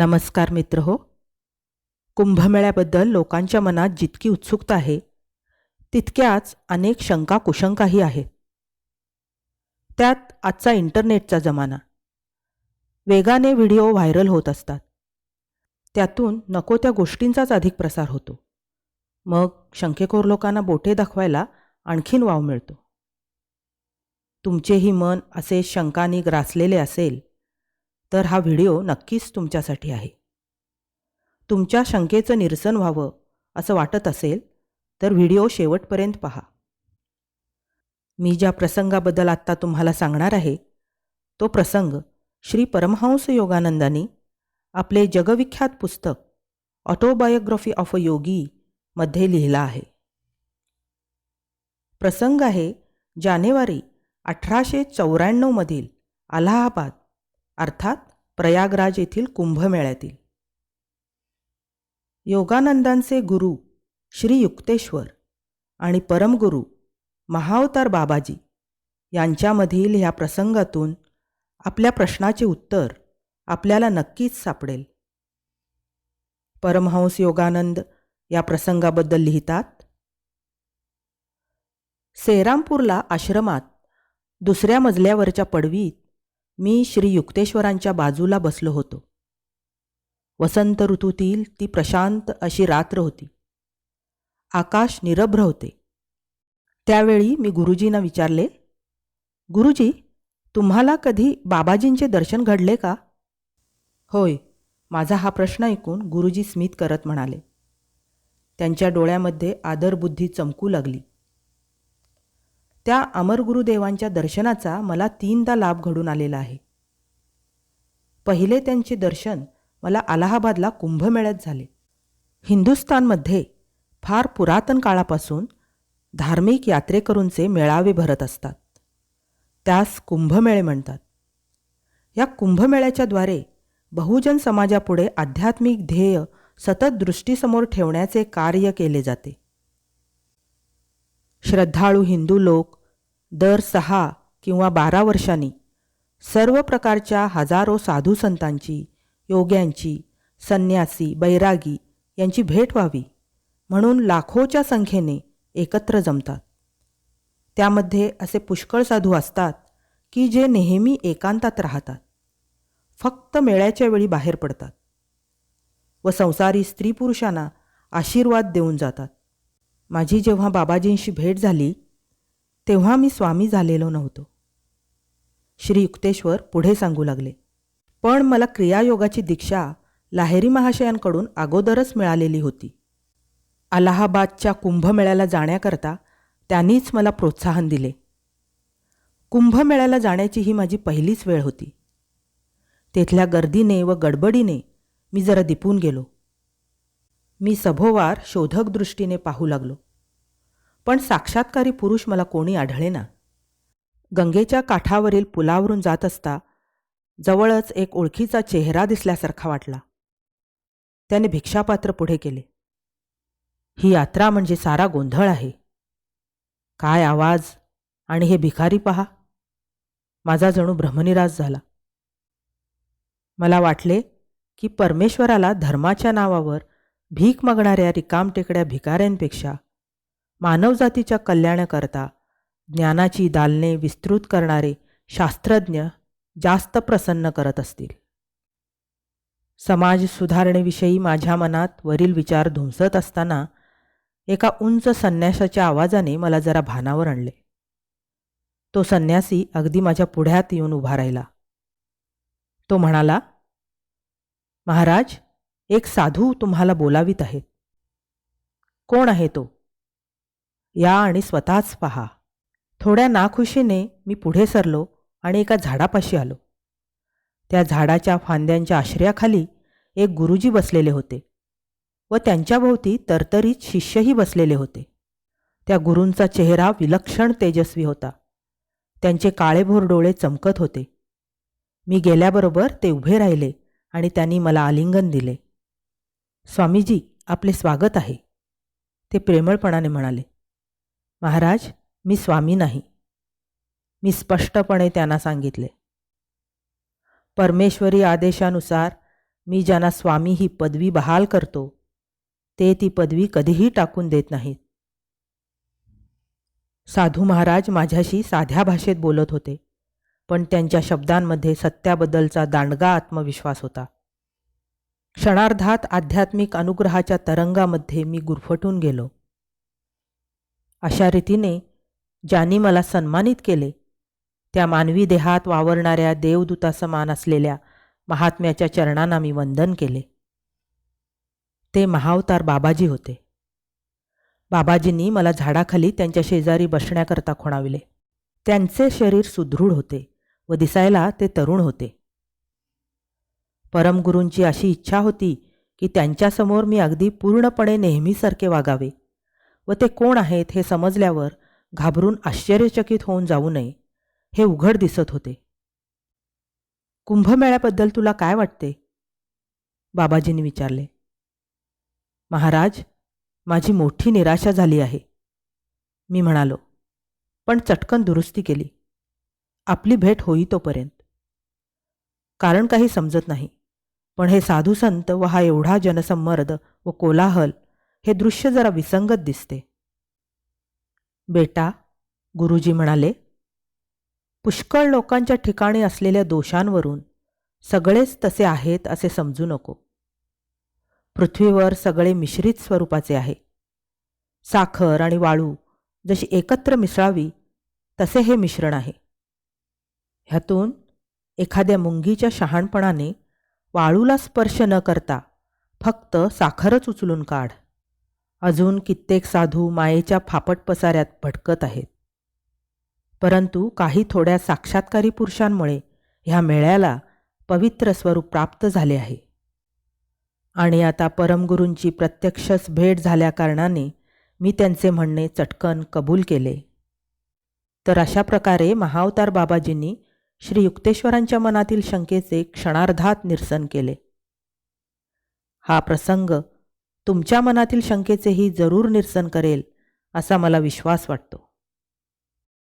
नमस्कार मित्र हो. कुंभमेळ्याबद्दल लोकांच्या मनात जितकी उत्सुकता आहे तितक्याच अनेक शंका कुशंकाही आहेत. त्यात आजचा इंटरनेटचा जमाना. वेगाने व्हिडिओ व्हायरल होत असतात. त्यातून नको त्या गोष्टींचाच अधिक प्रसार होतो. मग शंकेखोर लोकांना बोटे दाखवायला आणखीन वाव मिळतो. तुमचेही मन असे शंकांनी ग्रासलेले असेल तर हा व्हिडिओ नक्कीच तुमच्यासाठी आहे. तुमच्या शंकेचं निरसन व्हावं असं वाटत असेल तर व्हिडिओ शेवटपर्यंत पहा. मी ज्या प्रसंगाबद्दल आत्ता तुम्हाला सांगणार आहे तो प्रसंग श्री परमहंस योगानंदांनी आपले जगविख्यात पुस्तक ऑटोबायोग्राफी ऑफ अ योगी मध्ये लिहिला आहे. प्रसंग आहे जानेवारी अठराशे चौऱ्याण्णवमधील अलाहाबाद अर्थात प्रयागराज येथील कुंभमेळ्यातील. योगानंदांचे गुरु श्री युक्तेश्वर आणि परमगुरू महावतार बाबाजी यांच्यामधील ह्या प्रसंगातून आपल्या प्रश्नाचे उत्तर आपल्याला नक्कीच सापडेल. परमहंस योगानंद या प्रसंगाबद्दल लिहितात सेरामपूरला आश्रमात दुसऱ्या मजल्यावरच्या पडवीत मी श्री युक्तेश्वरांच्या बाजूला बसलो होतो. वसंत ऋतूतील ती प्रशांत अशी रात्र होती. आकाश निरभ्र होते. त्यावेळी मी गुरुजींना विचारले गुरुजी तुम्हाला कधी बाबाजींचे दर्शन घडले का? होय माझा हा प्रश्न ऐकून गुरुजी स्मित करत म्हणाले. त्यांच्या डोळ्यामध्ये आदरबुद्धी चमकू लागली. त्या अमर गुरुदेवांच्या दर्शनाचा मला तीनदा लाभ घडून आलेला आहे. पहिले त्यांचे दर्शन मला अलाहाबादला कुंभमेळ्यात झाले. हिंदुस्थानमध्ये फार पुरातन काळापासून धार्मिक यात्रेकरूंचे मेळावे भरत असतात. त्यास कुंभमेळे म्हणतात. या कुंभमेळ्याच्याद्वारे बहुजन समाजापुढे आध्यात्मिक ध्येय सतत दृष्टीसमोर ठेवण्याचे कार्य केले जाते. श्रद्धाळू हिंदू लोक दर सहा किंवा बारा वर्षांनी सर्व प्रकारच्या हजारो साधू संतांची योग्यांची संन्यासी बैरागी यांची भेट व्हावी म्हणून लाखोच्या संख्येने एकत्र जमतात. त्यामध्ये असे पुष्कळ साधू असतात की जे नेहमी एकांतात राहतात. फक्त मेळ्याच्या वेळी बाहेर पडतात व संसारी स्त्री पुरुषांना आशीर्वाद देऊन जातात. माझी जेव्हा बाबाजींशी भेट झाली तेव्हा मी स्वामी झालेलो नव्हतो. श्री युक्तेश्वर पुढे सांगू लागले. पण मला क्रियायोगाची दीक्षा लाहेरी महाशयांकडून अगोदरच मिळालेली होती. अलाहाबादच्या कुंभमेळ्याला जाण्याकरता त्यांनीच मला प्रोत्साहन दिले. कुंभमेळ्याला जाण्याची ही माझी पहिलीच वेळ होती. तेथल्या गर्दीने व गडबडीने मी जरा दिपून गेलो. मी सभोवार शोधक दृष्टीने पाहू लागलो. पण साक्षात्कारी पुरुष मला कोणी आढळेना. गंगेच्या काठावरील पुलावरून जात असता जवळच एक ओळखीचा चेहरा दिसल्यासारखा वाटला. त्याने भिक्षापात्र पुढे केले. ही यात्रा म्हणजे सारा गोंधळ आहे. काय आवाज आणि हे भिकारी पहा. माझा जणू भ्रमनिरास झाला. मला वाटले की परमेश्वराला धर्माच्या नावावर भीक मागणाऱ्या रिकामटेकड्या भिकाऱ्यांपेक्षा मानवजातीच्या कल्याणाकरता ज्ञानाची दालने विस्तृत करणारे शास्त्रज्ञ जास्त प्रसन्न करत असतील. समाज सुधारणेविषयी माझ्या मनात वरील विचार धुमसत असताना एका उंच संन्यासाच्या आवाजाने मला जरा भानावर आणले. तो संन्यासी अगदी माझ्या पुढ्यात येऊन उभा राहिला. तो म्हणाला महाराज एक साधू तुम्हाला बोलावीत आहेत. कोण आहे तो? या आणि स्वतःच पहा. थोड्या नाखुशीने मी पुढे सरलो आणि एका झाडापाशी आलो. त्या झाडाच्या फांद्यांच्या आश्रयाखाली एक गुरुजी बसलेले होते व त्यांच्याभोवती तरतरीत शिष्यही बसलेले होते. त्या गुरूंचा चेहरा विलक्षण तेजस्वी होता. त्यांचे काळेभोर डोळे चमकत होते. मी गेल्याबरोबर ते उभे राहिले आणि त्यांनी मला आलिंगन दिले. स्वामीजी आपले स्वागत आहे. ते प्रेमळपणाने म्हणाले. महाराज मी स्वामी नाही. मी स्पष्टपणे त्यांना सांगितले. परमेश्वरी आदेशानुसार मी ज्यांना स्वामी ही पदवी बहाल करतो ते ती पदवी कधीही टाकून देत नाहीत. साधू महाराज माझ्याशी साध्या भाषेत बोलत होते पण त्यांच्या शब्दांमध्ये सत्याबद्दलचा दांडगा आत्मविश्वास होता. क्षणार्धात आध्यात्मिक अनुग्रहाच्या तरंगामध्ये मी गुरफटून गेलो. अशा रीतीने ज्यांनी मला सन्मानित केले त्या मानवी देहात वावरणाऱ्या देवदूतासमान असलेल्या महात्म्याच्या चरणांना मी वंदन केले. ते महावतार बाबाजी होते. बाबाजींनी मला झाडाखाली त्यांच्या शेजारी बसण्याकरता खुणाविले. त्यांचे शरीर सुदृढ होते व दिसायला ते तरुण होते. परमगुरूंची अशी इच्छा होती की त्यांच्यासमोर मी अगदी पूर्णपणे नेहमीसारखे वागावे. व ते कोण आहेत हे समजल्यावर घाबरून आश्चर्यचकित होऊन जाऊ नये हे उघड दिसत होते. कुंभमेळ्याबद्दल तुला काय वाटते? बाबाजींनी विचारले. महाराज माझी मोठी निराशा झाली आहे. मी म्हणालो पण चटकन दुरुस्ती केली. आपली भेट होई तोपर्यंत. कारण काही समजत नाही पण हे साधू संत व हा एवढा जनसंमर्द व कोलाहल हे दृश्य जरा विसंगत दिसते. बेटा गुरुजी म्हणाले पुष्कळ लोकांच्या ठिकाणी असलेल्या दोषांवरून सगळेच तसे आहेत असे समजू नको. पृथ्वीवर सगळे मिश्रित स्वरूपाचे आहे. साखर आणि वाळू जशी एकत्र मिसळावी तसे हे मिश्रण आहे. ह्यातून एखाद्या मुंगीच्या शहाणपणाने वाळूला स्पर्श न करता फक्त साखरच उचलून काढ. अजून कित्येक साधू मायेच्या फापट पसाऱ्यात भटकत आहेत. परंतु काही थोड्या साक्षात्कारी पुरुषांमुळे ह्या मेळ्याला पवित्र स्वरूप प्राप्त झाले आहे. आणि आता परमगुरूंची प्रत्यक्षच भेट झाल्याकारणाने मी त्यांचे म्हणणे चटकन कबूल केले. तर अशा प्रकारे महावतार बाबाजींनी श्री युक्तेश्वरांच्या मनातील शंकेचे क्षणार्धात निरसन केले. हा प्रसंग तुमच्या मनातील शंकेचेही जरूर निरसन करेल असा मला विश्वास वाटतो.